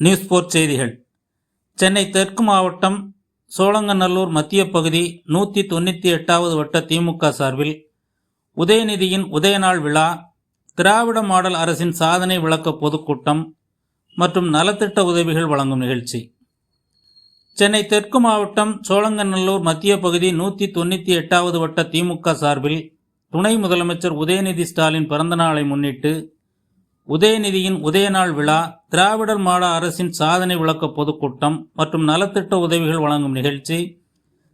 News board செய்திகள். சென்னை தெற்கு மாவட்டம் சோழங்கநல்லூர் மத்திய பகுதி நூற்றி தொண்ணூற்றி எட்டாவது வட்ட திமுக சார்பில் உதயநிதியின் உதயநாள் விழா திராவிட மாடல் அரசின் சாதனை விளக்க பொதுக்கூட்டம் மற்றும் நலத்திட்ட உதவிகள் வழங்கும் நிகழ்ச்சி. சென்னை தெற்கு மாவட்டம் சோழங்கநல்லூர் மத்திய பகுதி நூற்றி தொண்ணூற்றி எட்டாவது வட்ட திமுக சார்பில் துணை முதலமைச்சர் உதயநிதி ஸ்டாலின் பிறந்தநாளை முன்னிட்டு உதயநிதியின் உதயநாள் விழா திராவிடர் மாட அரசின் சாதனை விளக்க பொதுக்கூட்டம் மற்றும் நலத்திட்ட உதவிகள் வழங்கும் நிகழ்ச்சி.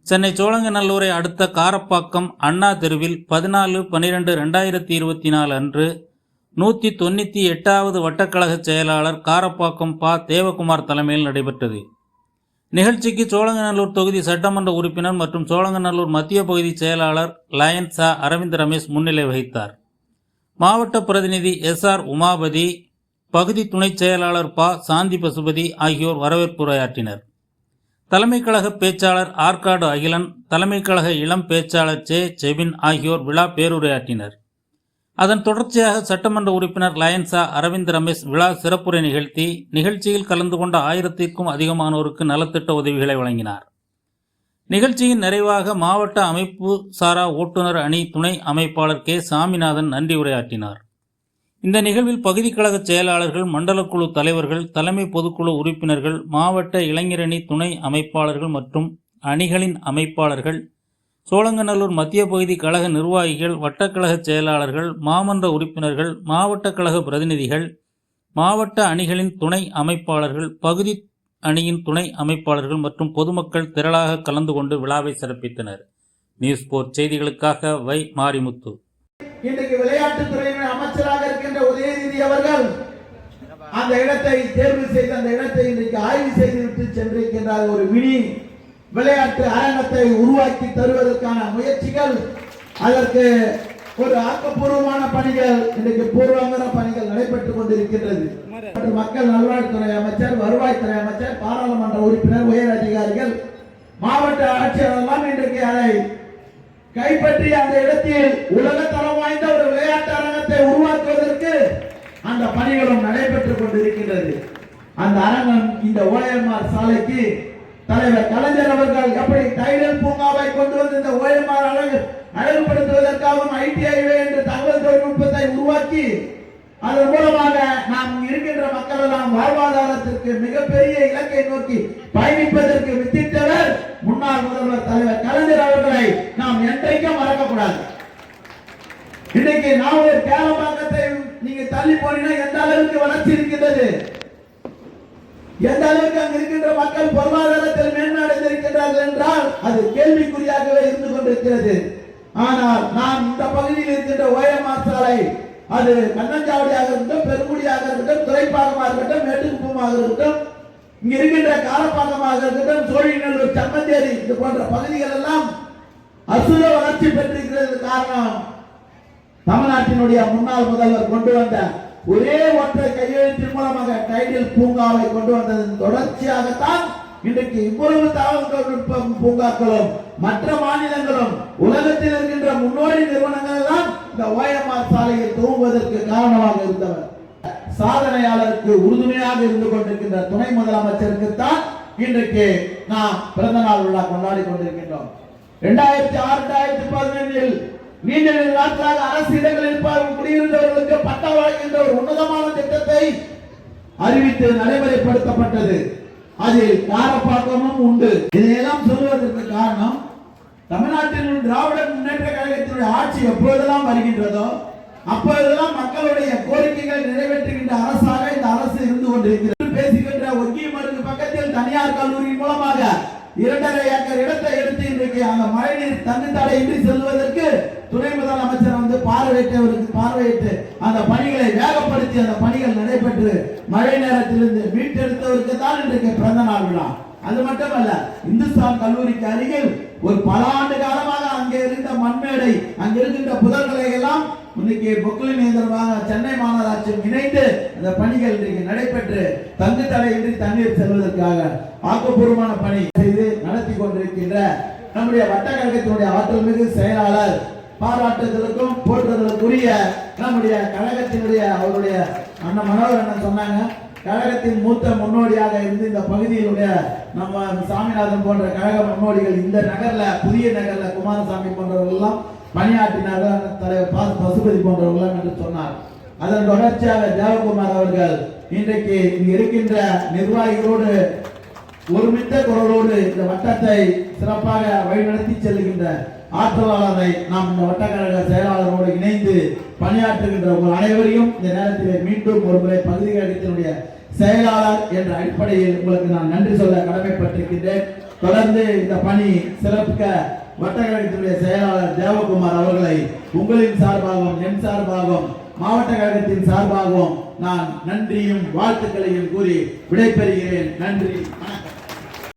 சென்னை சோழங்கநல்லூரை அடுத்த காரப்பாக்கம் அண்ணா தெருவில் பதினாலு பன்னிரெண்டு ரெண்டாயிரத்தி இருபத்தி நாலு அன்று நூற்றி தொண்ணூற்றி எட்டாவது வட்டக்கழக செயலாளர் காரப்பாக்கம் பா. தேவகுமார் தலைமையில் நடைபெற்றது. நிகழ்ச்சிக்கு சோழங்கநல்லூர் தொகுதி சட்டமன்ற உறுப்பினர் மற்றும் சோழங்கநல்லூர் மத்திய பகுதி செயலாளர் லயன் சா அரவிந்த் ரமேஷ் முன்னிலை வகித்தார். மாவட்ட பிரதிநிதி எஸ் ஆர் உமாபதி பகுதி துணைச் செயலாளர் ப. சாந்தி பசுபதி ஆகியோர் வரவேற்புரையாற்றினர். தலைமை கழக பேச்சாளர் ஆற்காடு அகிலன் தலைமை கழக இளம் பேச்சாளர் ஜே. செவின் ஆகியோர் விழா பேருரையாற்றினர். அதன் தொடர்ச்சியாக சட்டமன்ற உறுப்பினர் லயன்சா அரவிந்த் ரமேஷ் விழா சிறப்புரை நிகழ்த்தி நிகழ்ச்சியில் கலந்து கொண்ட ஆயிரத்திற்கும் அதிகமானோருக்கு நலத்திட்ட உதவிகளை வழங்கினார். நிகழ்ச்சியின் நிறைவாக மாவட்ட அமைப்பு சாரா ஓட்டுநர் அணி துணை அமைப்பாளர் கே. சாமிநாதன் நன்றி உரையாற்றினார். இந்த நிகழ்வில் பகுதி கழக செயலாளர்கள் மண்டல குழு தலைவர்கள் தலைமை பொதுக்குழு உறுப்பினர்கள் மாவட்ட இளைஞரணி துணை அமைப்பாளர்கள் மற்றும் அணிகளின் அமைப்பாளர்கள் சோழங்கநல்லூர் மத்திய பகுதி கழக நிர்வாகிகள் வட்டக்கழக செயலாளர்கள் மாமன்ற உறுப்பினர்கள் மாவட்ட கழக பிரதிநிதிகள் மாவட்ட அணிகளின் துணை அமைப்பாளர்கள் பகுதி அணியின் துணை அமைப்பாளர்கள் மற்றும் பொதுமக்கள் திரளாக கலந்து கொண்டு விழாவை சிறப்பித்தனர். நியூஸ் போர்ட் செய்திகளுக்காக வை மாரிமுத்து. இன்றைக்கு விளையாட்டுத்துறையின் அமைச்சராக இருக்கின்ற உதயநிதி அவர்கள் அந்த இடத்தை தேர்வு செய்து அந்த இடத்தை இன்றைக்கு ஆய்வு செய்துவிட்டு சென்றிருக்கின்றார். ஒரு மினி விளையாட்டு அரங்கத்தை உருவாக்கி தருவதற்கான முயற்சிகள் அதற்கு ஒரு ஆக்கப்பூர்வமான பணிகள் இன்றைக்கு பூர்வாங்கர பணிகள் நடைபெற்றுக் கொண்டிருக்கின்றது. மக்கள் நல்வாழ்வுத்துறை அமைச்சர் வருவாய்த்துறை அமைச்சர் பாராளுமன்ற உறுப்பினர் உயர் அதிகாரிகள் மாவட்ட ஆட்சியர் எல்லாம் இன்றைக்கு அதை கைப்பற்றி அந்த இடத்தில் உலக தரம் வாய்ந்த ஒரு விளையாட்டு அரங்கத்தை உருவாக்குவதற்கு அந்த பணிகளும் நடைபெற்றுக் கொண்டிருக்கின்றது. அந்த அரங்கம் இந்த ஓஎம்ஆர் சாலைக்கு தலைவர் கலைஞர் அவர்கள் எப்படி டைடல் பூங்காவை கொண்டு வந்து இந்த ஓஎம்ஆர் அழகு அழகுபடுத்துவதற்காகவும் ஐடிஐ என்று தகவல் தொழில்நுட்பத்தை உருவாக்கி அதன் மூலமாக நாம் இருக்கின்ற மக்கள் வாழ்வாதாரத்திற்கு மிகப்பெரிய இலக்கை நோக்கி பயணிப்பதற்கு வித்திட்டவர் முன்னாள் முதல்வர் தலைவர் கலைஞர் அவர்களை நாம் என்றைக்கும் மறக்கக்கூடாது. இன்னைக்கு நான் ஒரு கேளம்பாக்கத்தை நீங்க தள்ளி போனீங்கன்னா எந்த அளவுக்கு வளர்ச்சி இருக்கின்றது? எந்த அளவுக்கு அங்க இருக்கின்ற மக்கள் பொருளாதாரத்தில் மேன்மையடைந்திருக்கின்றார்கள் என்றால் அது கேள்விக்குறியாகவே இருந்து கொண்டிருக்கிறது. ஆனால் நான் இந்த பகுதியில் இருக்கின்ற ஓயமார் சாலை அது கண்ணஞ்சாவடியாக இருக்கட்டும் பெருங்குடியாக இருக்கட்டும் துறைப்பாகமாக இருக்கட்டும் மேட்டுக்குப்பமாக இருக்கட்டும் இங்க இருக்கின்ற காலப்பாக்கமாக இருக்கட்டும் சோழிநல்லூர் சம்மந்தேரி இது போன்ற பகுதிகள் எல்லாம் அசுர வளர்ச்சி பெற்றிருக்கிறது காரணம் தமிழ்நாட்டினுடைய முன்னாள் முதல்வர் கொண்டு வந்த ஒரே ஒற்றை கையெழுத்தின் மூலமாக டைடில் பூங்காவை கொண்டு வந்ததன் தொடர்ச்சியாகத்தான் இன்றைக்கு இவ்வளவு தகவல் தொழில்நுட்பம் பூங்காக்களும் மற்ற மாநிலங்களும் உலகத்தில் இருக்கின்ற முன்னோடி நிறுவனங்கள் எல்லாம் இந்த ஓஎம்ஆர் சாலையை துவங்குவதற்கு காரணமாக இருந்தவர். சாதனையாளருக்கு உறுதுணையாக இருந்து கொண்டிருக்கின்ற துணை முதலமைச்சருக்கு தான் இன்றைக்கு நாம் பிறந்த நாள் விழா கொண்டாடி கொண்டிருக்கின்றோம். இரண்டாயிரத்தி ஆறு இரண்டாயிரத்தி பதினொன்றில் நீண்ட நாட்களாக அரசு இடங்களில் குடியிருந்தவர்களுக்கு பட்டா வழங்குகின்ற ஒரு உன்னதமான திட்டத்தை அறிவித்து நடைமுறைப்படுத்தப்பட்டது. அதில் காரப்பாக்கமும் உண்டு. இதையெல்லாம் சொல்வதற்கு காரணம் தமிழ்நாட்டில் திராவிட முன்னேற்ற கழகத்தினுடைய ஆட்சி எப்பொழுதெல்லாம் வருகின்றதோ அப்பொழுதெல்லாம் மக்களுடைய கோரிக்கைகள் நிறைவேற்றுகின்ற அரசாக இந்த அரசு இருந்து கொண்டிருக்கிறது. பேசுகின்ற ஒக்கிய மருந்து பக்கத்தில் தனியார் கல்லூரி மூலமாக இரண்டரை ஏக்கர் இடத்தை எடுத்து இன்றைக்கு அந்த மழைநீர் தண்ணி தடையின்றி செல்வதற்கு துணை முதலமைச்சர் வந்து பார்வையிட்டவருக்கு பார்வையிட்டு அந்த பணிகளை வேகப்படுத்தி அந்த பணிகள் நடைபெற்று மழை நேரத்திலிருந்து மீட்டெடுத்தவருக்கு தான் இன்றைக்கு பிறந்த நாள் விழா. அது மட்டுமல்ல இந்துஸ்தான் கல்லூரிக்கு அருகில் ஒரு பல ஆண்டு காலமாக அங்கே இருந்த மண்மேடை அங்கே இருக்கின்ற புதர்களை எல்லாம் இன்னைக்கு பொக்லின் இயந்திரமாக சென்னை மாநகராட்சியும் இணைந்து அந்த பணிகள் இன்றைக்கு நடைபெற்று தங்கு தடையின்றி தண்ணீர் செல்வதற்காக ஆக்கப்பூர்வமான பணி செய்து நடத்தி கொண்டிருக்கின்ற நம்முடைய வட்டக்கழகத்தினுடைய ஆற்றல் மிகு செயலாளர் பாராட்டுதலுக்கும் போற்றுதலுக்குரிய நம்முடைய கழகத்தினுடைய அவருடைய அண்ணன் மனோகர் அண்ணன் சொன்னாங்க. கழகத்தின் மூத்த முன்னோடியாக இருந்து இந்த பகுதியிலுடைய நம்ம சாமிநாதன் போன்ற கழக முன்னோடிகள் இந்த நகர்ல புதிய நகர்ல குமாரசாமி போன்றவர்கள் எல்லாம் பணியாற்றினார்கள் தலைவர் பசுபதி போன்றவர்கள் என்று சொன்னார். அதன் தொடர்ச்சியாக தேவகுமார் அவர்கள் இன்றைக்கு இங்கு இருக்கின்ற நிர்வாகிகளோடு ஒருமித்த குரலோடு இந்த வட்டத்தை சிறப்பாக வழிநடத்தி செல்லுகின்ற ஆற்றலாளரை நாம் இந்த வட்டக்கழக செயலாளரோடு இணைந்து பணியாற்றுகின்ற உங்கள் அனைவரையும் இந்த நேரத்தில் மீண்டும் ஒருமுறை பகுதி கழகத்தினுடைய செயலாளர் என்ற அடிப்படையில் உங்களுக்கு நான் நன்றி சொல்ல கடமைப்பட்டிருக்கின்றேன். தொடர்ந்து இந்த பணி சிறப்புக்க வட்டக்கழகத்தினுடைய செயலாளர் தேவகுமார் அவர்களை உங்களின் சார்பாகவும் என் சார்பாகவும் மாவட்ட கழகத்தின் சார்பாகவும் நான் நன்றியும் வாழ்த்துக்களையும் கூறி விடைபெறுகிறேன். நன்றி வணக்கம்.